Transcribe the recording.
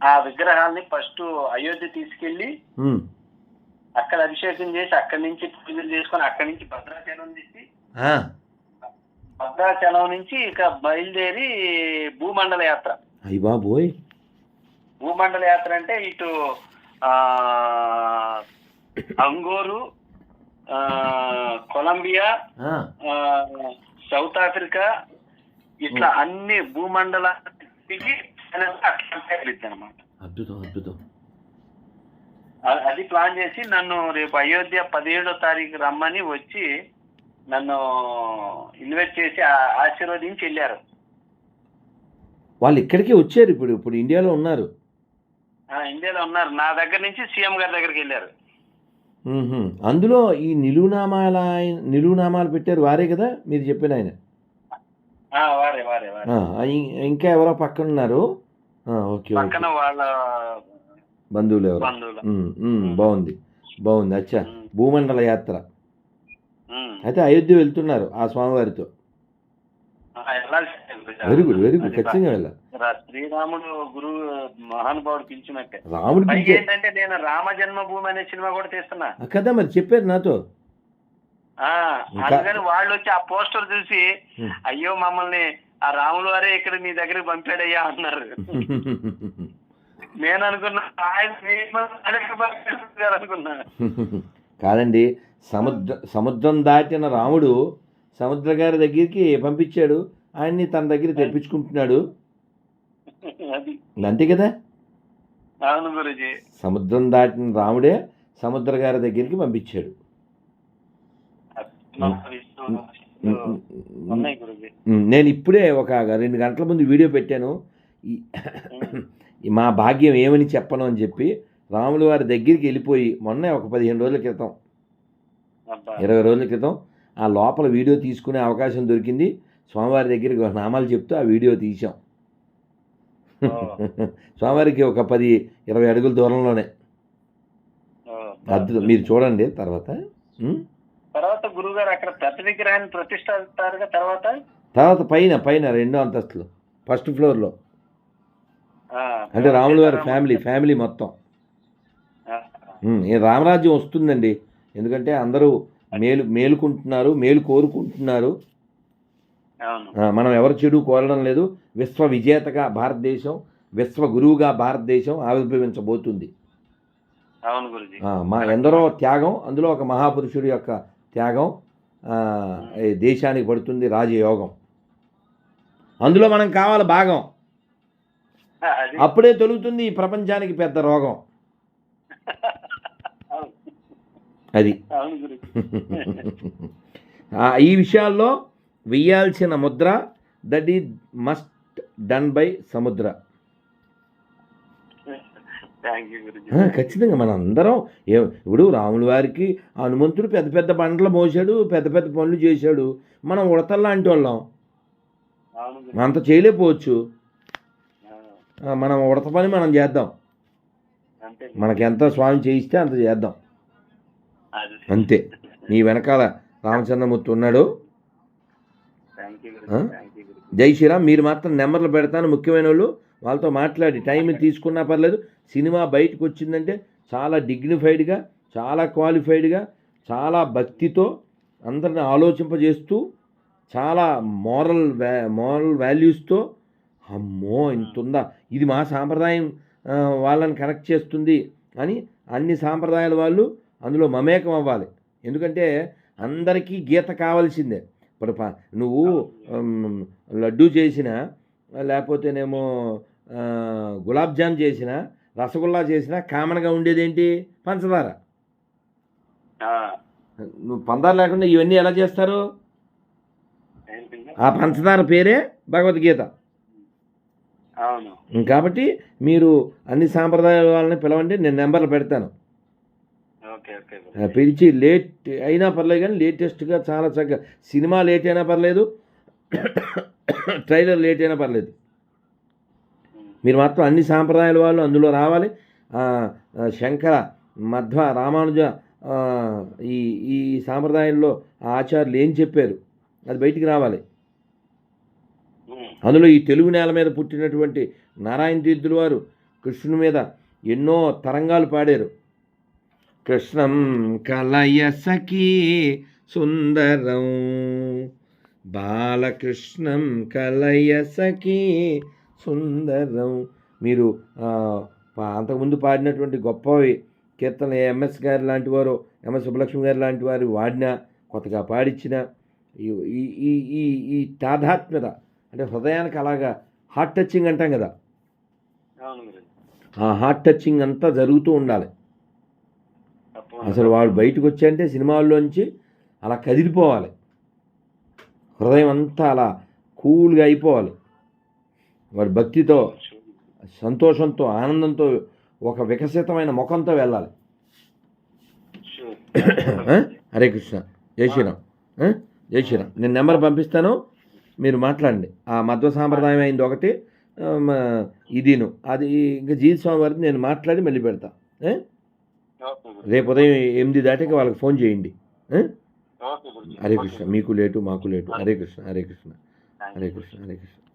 ఆ విగ్రహాల్ని ఫస్ట్ అయోధ్య తీసుకెళ్ళి. అక్కడ అభిషేకం చేసి అక్కడి నుంచి పూజలు చేసుకొని అక్కడి నుంచి భద్రాచలం తీసి భద్రాచలం నుంచి ఇక బయలుదేరి భూమండల యాత్ర. అయ్య బాబోయ్. భూమండల యాత్ర అంటే ఇటు అంగోరు ఆ, కొలంబియా సౌత్ ఆఫ్రికా ఇట్లా అన్ని భూమండల అనమాట అద్భుతం అద్భుతం. అది ప్లాన్ చేసి నన్ను రేపు అయోధ్య పదిహేడో తారీఖు రమ్మని వచ్చి నన్ను ఇన్వైట్ చేసి ఆశీర్వదించి వెళ్ళారు. వాళ్ళు ఇక్కడికే వచ్చారు ఇప్పుడు ఇప్పుడు ఇండియాలో ఉన్నారు. ఆ, ఇండియాలో ఉన్నారు. నా దగ్గర నుంచి సీఎం గారి దగ్గరికి వెళ్ళారు. అందులో ఈ నిలువునామాల నిలువునామాలు పెట్టారు వారే కదా మీరు చెప్పిన ఆయన? వారే వారే ఇంకా ఎవరో పక్కన ఉన్నారు ఓకే పక్కన వాళ్ళ బంధువులు ఎవరు. బాగుంది బాగుంది అచ్చా. భూమండల యాత్ర. అయితే అయోధ్య వెళ్తున్నారు ఆ స్వామివారితో. వెరీ గుడ్ వెరీ గుడ్ ఖచ్చితంగా వెళ్ళాలి. శ్రీరాముడు గురువు మహానుభావుడు పిలిచినట్టే. రాముడి ఏంటంటే నేను రామ జన్మభూమి అనే సినిమా కూడా తీస్తున్నా. కదా మరి చెప్పారు నాతో. అందుకని వాళ్ళు వచ్చి ఆ పోస్టర్ చూసి. అయ్యో మమ్మల్ని ఆ రాములు వారే ఇక్కడ నీ దగ్గరికి పంపాడయ్యా అన్నారు. నేను అనుకున్నా ఆయన అనుకున్నా. కాదండి సముద్ర సముద్రం దాటిన రాముడు సముద్ర గారి దగ్గరికి పంపించాడు ఆయన్ని తన దగ్గర తెప్పించుకుంటున్నాడు. అంతే కదా? అవును గురుజీ. సముద్రం దాటిన రాముడే సముద్ర గారి దగ్గరికి పంపించాడు. నేను ఇప్పుడే ఒక రెండు గంటల ముందు వీడియో పెట్టాను. మా భాగ్యం ఏమని చెప్పను అని చెప్పి రాముల వారి దగ్గరికి వెళ్ళిపోయి మొన్నే ఒక పదిహేను రోజుల క్రితం ఇరవై రోజుల క్రితం ఆ లోపల వీడియో తీసుకునే అవకాశం దొరికింది. స్వామివారి దగ్గరికి ఒక నామాలు చెప్తూ ఆ వీడియో తీసాం స్వామివారికి ఒక పది ఇరవై అడుగుల దూరంలోనే. అద్భుతం. మీరు చూడండి తర్వాత? తర్వాత గురువు గారు అక్కడ పెద్ద విగ్రహాన్ని ప్రతిష్ఠిస్తారుగా తర్వాత? తర్వాత పైన పైన రెండో అంతస్తులో ఫస్ట్ ఫ్లోర్లో. అంటే రాముల వారి ఫ్యామిలీ ఫ్యామిలీ మొత్తం. రామరాజ్యం వస్తుందండి. ఎందుకంటే అందరూ మేలు మేలుకుంటున్నారు మేలు కోరుకుంటున్నారు. మనం ఎవరు చెడు కోరడం లేదు. విశ్వ విజేతగా భారతదేశం విశ్వ గురువుగా భారతదేశం ఆవిర్భవించబోతుంది. మా ఎందరో త్యాగం అందులో ఒక మహాపురుషుడి యొక్క త్యాగం దేశానికి పడుతుంది రాజయోగం. అందులో మనం కావాలి భాగం. అప్పుడే తొలుగుతుంది ఈ ప్రపంచానికి పెద్ద రోగం. అది. ఈ విషయాల్లో వెయ్యాల్సిన ముద్ర దట్ ఈ మస్ట్ డన్ బై సముద్ర. ఖచ్చితంగా మన అందరం ఏ ఇప్పుడు రాముల వారికి హనుమంతుడు పెద్ద పెద్ద బండలు మోసాడు పెద్ద పెద్ద పనులు చేశాడు. మనం ఉడతల్లాంటి వాళ్ళం. అంత చేయలేకపోవచ్చు. మనం ఉడత పని మనం చేద్దాం. మనకి ఎంత స్వామి చేయిస్తే అంత చేద్దాం. అంతే. నీ వెనకాల రామచంద్రమూర్తి ఉన్నాడు. జై శ్రీరామ్. మీరు మాత్రం నెంబర్లు పెడతాను. ముఖ్యమైన వాళ్ళు వాళ్ళతో మాట్లాడి టైం తీసుకున్నా పర్లేదు. సినిమా బయటకు వచ్చిందంటే చాలా డిగ్నిఫైడ్గా చాలా క్వాలిఫైడ్గా చాలా భక్తితో అందరిని ఆలోచింపజేస్తూ చాలా మోరల్ వ్యా మోరల్ వాల్యూస్తో అమ్మో ఇంత ఉందా? ఇది మా సాంప్రదాయం వాళ్ళని కనెక్ట్ చేస్తుంది అని అన్ని సాంప్రదాయాల వాళ్ళు అందులో మమేకం అవ్వాలి. ఎందుకంటే అందరికీ గీత కావాల్సిందే. ఇప్పుడు నువ్వు లడ్డూ చేసిన లేకపోతేనేమో గులాబ్ జామ్ చేసిన రసగుల్లా చేసిన కామన్గా ఉండేది ఏంటి? పంచదార. నువ్వు పందారు లేకుండా ఇవన్నీ ఎలా చేస్తారు? ఆ పంచదార పేరే భగవద్గీత. కాబట్టి మీరు అన్ని సాంప్రదాయాల వాళ్ళని పిలవండి నేను నెంబర్లు పెడతాను. పిలిచి లేట్ అయినా పర్లేదు కానీ లేటెస్ట్గా చాలా చక్కగా సినిమా లేట్ అయినా పర్లేదు ట్రైలర్ లేట్ అయినా పర్లేదు. మీరు మాత్రం అన్ని సాంప్రదాయాల వాళ్ళు అందులో రావాలి. శంకర మధ్వ రామానుజ ఈ ఈ సాంప్రదాయంలో ఆచార్యులు ఏం చెప్పారు? అది బయటికి రావాలి. అందులో ఈ తెలుగు నేల మీద పుట్టినటువంటి నారాయణ తీర్థుల వారు కృష్ణుని మీద ఎన్నో తరంగాలు పాడారు. కృష్ణం కలయ సఖీ సుందరం బాలకృష్ణం కలయ సఖీ సుందరం. మీరు అంతకుముందు పాడినటువంటి గొప్పవి కీర్తన ఎంఎస్ గారు లాంటి వారు ఎంఎస్ సుబ్బలక్ష్మి గారు లాంటి వారు వాడినా కొత్తగా పాడించిన ఈ ఈ- ఈ ఈ తాదాత్మ్యత అంటే హృదయానికి అలాగా హార్ట్ టచింగ్ అంటాం కదా? ఆ హార్ట్ టచింగ్ అంతా జరుగుతూ ఉండాలి. అసలు వాడు బయటకు వచ్చాయంటే సినిమాల్లోంచి అలా కదిలిపోవాలి. హృదయం అంతా అలా కూల్గా అయిపోవాలి. వాడు భక్తితో సంతోషంతో ఆనందంతో ఒక వికసితమైన ముఖంతో వెళ్ళాలి? హరే కృష్ణ. జై శ్రీరామ్? జై శ్రీరామ్. నేను నెంబర్ పంపిస్తాను. మీరు మాట్లాడండి. ఆ మధ్వ సాంప్రదాయం అయింది ఒకటి. ఇదిను. అది ఇంకా జీవిత స్వామి వారికి నేను మాట్లాడి మళ్ళీ పెడతా. రేపు ఉదయం ఎనిమిది దాటికి వాళ్ళకి ఫోన్ చేయండి. హరే కృష్ణ. మీకు లేటు మాకు లేటు. హరే కృష్ణ. హరే కృష్ణ. హరే కృష్ణ. హరే కృష్ణ.